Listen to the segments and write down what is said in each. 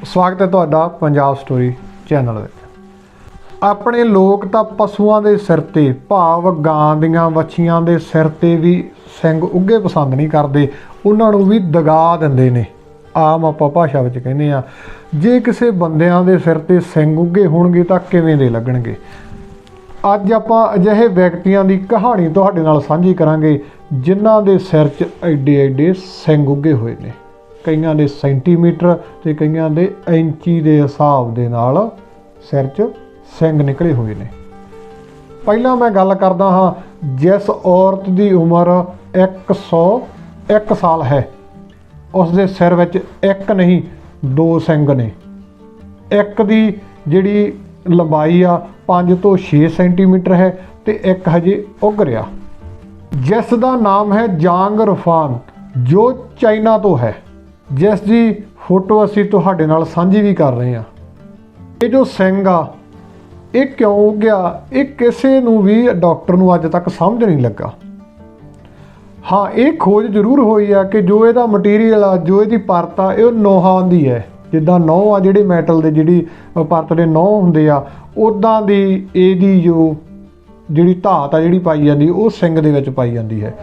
ਸਵਾਗਤ ਹੈ ਤੁਹਾਡਾ ਪੰਜਾਬ ਸਟੋਰੀ ਚੈਨਲ ਵਿੱਚ। ਆਪਣੇ ਲੋਕ ਤਾਂ ਪਸ਼ੂਆਂ ਦੇ ਸਿਰ ਤੇ, ਭਾਵ ਗਾਂ ਦੀਆਂ ਵੱਛੀਆਂ ਦੇ ਸਿਰ ਤੇ ਵੀ ਸਿੰਘ ਉੱਗੇ ਪਸੰਦ ਨਹੀਂ ਕਰਦੇ, ਉਹਨਾਂ ਨੂੰ ਵੀ ਦਗਾ ਦਿੰਦੇ ਨੇ। ਆਮ ਆਪਾਂ ਭਾਸ਼ਾ ਵਿੱਚ ਕਹਿੰਦੇ ਆ ਜੇ ਕਿਸੇ ਬੰਦਿਆਂ ਦੇ ਸਿਰ ਤੇ ਸਿੰਘ ਉੱਗੇ ਹੋਣਗੇ ਤਾਂ ਕਿਵੇਂ ਦੇ ਲੱਗਣਗੇ? ਅੱਜ ਆਪਾਂ ਅਜਿਹੇ ਵਿਅਕਤੀਆਂ ਦੀ ਕਹਾਣੀ ਤੁਹਾਡੇ ਨਾਲ ਸਾਂਝੀ ਕਰਾਂਗੇ, ਜਿਨ੍ਹਾਂ ਦੇ ਸਿਰ 'ਚ ਐਡੇ ਐਡੇ ਸਿੰਘ ਉੱਗੇ ਹੋਏ ਨੇ। ਕਈਆਂ ਦੇ ਸੈਂਟੀਮੀਟਰ ਤੇ ਕਈਆਂ ਦੇ ਇੰਚੀ ਦੇ ਹਿਸਾਬ ਦੇ ਨਾਲ ਸਿਰ 'ਚ ਸਿੰਘ ਨਿਕਲੇ ਹੋਏ ਨੇ। ਪਹਿਲਾਂ ਮੈਂ ਗੱਲ ਕਰਦਾ ਹਾਂ, ਜਿਸ ਔਰਤ ਦੀ ਉਮਰ 101 ਸਾਲ ਹੈ, ਉਸ ਦੇ ਸਿਰ ਵਿੱਚ ਇੱਕ ਨਹੀਂ, ਦੋ ਸਿੰਘ ਨੇ। ਇੱਕ ਦੀ ਜਿਹੜੀ ਲੰਬਾਈ ਆ 5 ਤੋਂ 6 ਸੈਂਟੀਮੀਟਰ ਹੈ ਤੇ ਇੱਕ ਹਜੇ ਉੱਗ ਰਿਹਾ। ਜਿਸ ਦਾ ਨਾਮ ਹੈ ਜਾਂਗ ਰਫਾਨ, ਜੋ ਚਾਈਨਾ ਤੋਂ ਹੈ। ਜਿਸ ਦੀ ਫੋਟੋ ਅਸੀਂ ਤੁਹਾਡੇ ਨਾਲ ਸਾਂਝੀ ਵੀ ਕਰ ਰਹੇ ਹਾਂ। ਇਹ ਜੋ ਸਿੰਘ ਆ, ਇਹ ਕਿਉਂ ਉੱਗਿਆ, ਇਹ ਕਿਸੇ ਨੂੰ ਵੀ ਡਾਕਟਰ ਨੂੰ ਅੱਜ ਤੱਕ ਸਮਝ ਨਹੀਂ ਲੱਗਾ। ਹਾਂ, ਇਹ ਖੋਜ ਜ਼ਰੂਰ ਹੋਈ ਆ ਕਿ ਜੋ ਇਹਦਾ ਮਟੀਰੀਅਲ ਆ, ਜੋ ਇਹਦੀ ਪਰਤ ਆ, ਇਹ ਨੋਹਾਂ ਦੀ ਹੈ। ਜਿੱਦਾਂ ਨੌ ਆ ਜਿਹੜੇ ਮੈਟਲ ਦੇ, ਜਿਹੜੀ ਪਰਤ ਦੇ ਨੌ ਹੁੰਦੇ ਆ ਉਦਾਂ ਦੀ ਇਹਦੀ ਜੋ ਜਿਹੜੀ ਧਾਤ ਆ ਜਿਹੜੀ ਪਾਈ ਜਾਂਦੀ, ਉਹ ਸਿੰਗ ਦੇ ਵਿੱਚ ਪਾਈ ਜਾਂਦੀ ਹੈ।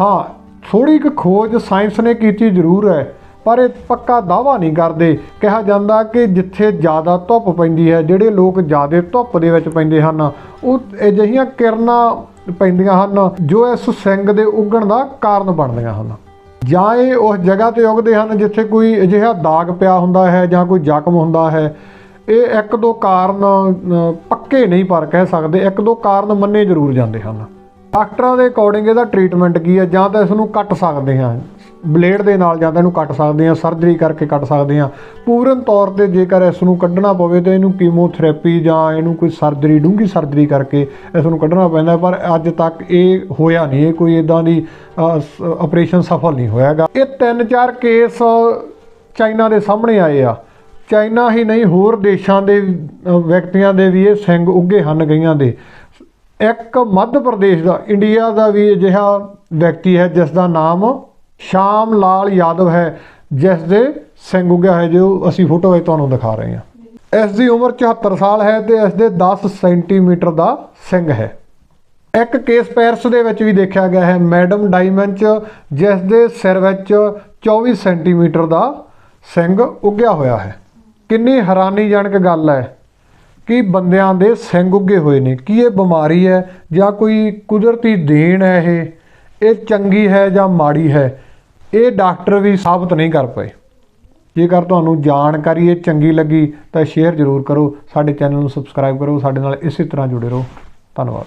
ਹਾਂ ਥੋੜੀ ਇੱਕ ਖੋਜ ਸਾਇੰਸ ਨੇ ਕੀਤੀ ਜ਼ਰੂਰ ਹੈ। ਪਰ ਇਹ ਪੱਕਾ ਦਾਵਾ ਨਹੀਂ ਕਰਦੇ। ਕਿਹਾ ਜਾਂਦਾ ਕਿ ਜਿੱਥੇ ਜ਼ਿਆਦਾ ਧੁੱਪ ਪੈਂਦੀ ਹੈ, ਜਿਹੜੇ ਲੋਕ ਜ਼ਿਆਦਾ ਧੁੱਪ ਦੇ ਵਿੱਚ ਪੈਂਦੇ ਹਨ, ਉਹ ਅਜਿਹੀਆਂ ਕਿਰਨਾਂ ਪੈਂਦੀਆਂ ਹਨ ਜੋ ਇਸ ਸਿੰਗ ਦੇ ਉੱਗਣ ਦਾ ਕਾਰਨ ਬਣਦੀਆਂ ਹਨ। ਜਾਂ ਇਹ ਉਸ ਜਗ੍ਹਾ ਤੇ ਉੱਗਦੇ ਹਨ ਜਿੱਥੇ ਕੋਈ ਅਜਿਹਾ ਦਾਗ ਪਿਆ ਹੁੰਦਾ ਹੈ ਜਾਂ ਕੋਈ ਜ਼ਖਮ ਹੁੰਦਾ ਹੈ। ਇਹ ਇੱਕ ਦੋ ਕਾਰਨ ਪੱਕੇ ਨਹੀਂ ਪਰ ਕਹਿ ਸਕਦੇ। ਇੱਕ ਦੋ ਕਾਰਨ ਮੰਨੇ ਜ਼ਰੂਰ ਜਾਂਦੇ ਹਨ। ਡਾਕਟਰਾਂ ਦੇ ਅਕੋਰਡਿੰਗ ਇਹਦਾ ਟ੍ਰੀਟਮੈਂਟ ਕੀ ਹੈ ਜਾਂ ਤਾਂ ਇਸ ਨੂੰ ਕੱਟ ਸਕਦੇ ਹਾਂ। ਬਲੇਡ ਦੇ ਨਾਲ ਜਾਂ ਤਾਂ ਇਹਨੂੰ ਕੱਟ ਸਕਦੇ ਹਾਂ, ਸਰਜਰੀ ਕਰਕੇ ਕੱਟ ਸਕਦੇ ਹਾਂ। ਪੂਰਨ ਤੌਰ ਤੇ ਜੇਕਰ ਇਸ ਨੂੰ ਕੱਢਣਾ ਪਵੇ ਤਾਂ ਇਹਨੂੰ ਕੀਮੋਥੈਰੇਪੀ ਜਾਂ ਇਹਨੂੰ ਕੋਈ ਸਰਜਰੀ, ਡੂੰਘੀ ਸਰਜਰੀ ਕਰਕੇ ਇਸ ਨੂੰ ਕੱਢਣਾ ਪੈਂਦਾ, ਪਰ ਅੱਜ ਤੱਕ ਇਹ ਹੋਇਆ ਨਹੀਂ। ਇਹ ਕੋਈ ਇਦਾਂ ਦੀ ਆਪਰੇਸ਼ਨ ਸਫਲ ਨਹੀਂ ਹੋਇਆਗਾ ਇਹ ਤਿੰਨ ਚਾਰ ਕੇਸ ਚਾਈਨਾ ਦੇ ਸਾਹਮਣੇ ਆਏ ਆ। ਚਾਈਨਾ ਹੀ ਨਹੀਂ, ਹੋਰ ਦੇਸ਼ਾਂ ਦੇ ਵਿਅਕਤੀਆਂ ਦੇ ਵੀ ਇਹ ਸਿੰਘ ਉੱਗੇ ਹਨ ਗਈਆਂ ਦੇ। ਇੱਕ ਮੱਧ ਪ੍ਰਦੇਸ਼ ਦਾ, ਇੰਡੀਆ ਦਾ ਵੀ ਅਜਿਹਾ ਵਿਅਕਤੀ ਹੈ, ਜਿਸ ਦਾ ਨਾਮ ਸ਼ਾਮ ਲਾਲ ਯਾਦਵ ਹੈ, ਜਿਸ ਦੇ ਸਿੰਘ ਉੱਗਿਆ ਹੈ ਜੋ ਅਸੀਂ ਫੋਟੋ ਵਿੱਚ ਤੁਹਾਨੂੰ ਦਿਖਾ ਰਹੇ ਹਾਂ। ਇਸ ਦੀ ਉਮਰ 74 ਸਾਲ ਹੈ ਤੇ ਇਸ ਦੇ 10 ਸੈਂਟੀਮੀਟਰ ਦਾ ਸਿੰਘ ਹੈ। ਇੱਕ ਕੇਸ ਪੈਰਿਸ ਦੇ ਵਿੱਚ ਵੀ ਦੇਖਿਆ ਗਿਆ ਹੈ, ਮੈਡਮ ਡਾਇਮੰਡ ਚ, ਜਿਸ ਦੇ ਸਿਰ ਵਿੱਚ 24 ਸੈਂਟੀਮੀਟਰ ਦਾ ਸਿੰਘ ਉੱਗਿਆ ਹੋਇਆ ਹੈ। ਕਿੰਨੀ ਹੈਰਾਨੀਜਨਕ ਗੱਲ ਹੈ ਕਿ ਬੰਦਿਆਂ ਦੇ ਸਿੰਘ ਉੱਗੇ ਹੋਏ ਨੇ। ਕੀ ਇਹ ਬਿਮਾਰੀ ਹੈ ਜਾਂ ਕੋਈ ਕੁਦਰਤੀ ਦੇਣ ਹੈ ਇਹ? ਇਹ ਚੰਗੀ ਹੈ ਜਾਂ ਮਾੜੀ ਹੈ? ਇਹ ਡਾਕਟਰ ਵੀ ਸਾਬਤ ਨਹੀਂ ਕਰ ਪਏ। ਜੇਕਰ ਤੁਹਾਨੂੰ ਜਾਣਕਾਰੀ ਇਹ ਚੰਗੀ ਲੱਗੀ ਤਾਂ ਸ਼ੇਅਰ ਜ਼ਰੂਰ ਕਰੋ, ਸਾਡੇ ਚੈਨਲ ਨੂੰ ਸਬਸਕ੍ਰਾਈਬ ਕਰੋ, ਸਾਡੇ ਨਾਲ ਇਸੇ ਤਰ੍ਹਾਂ ਜੁੜੇ ਰਹੋ। ਧੰਨਵਾਦ।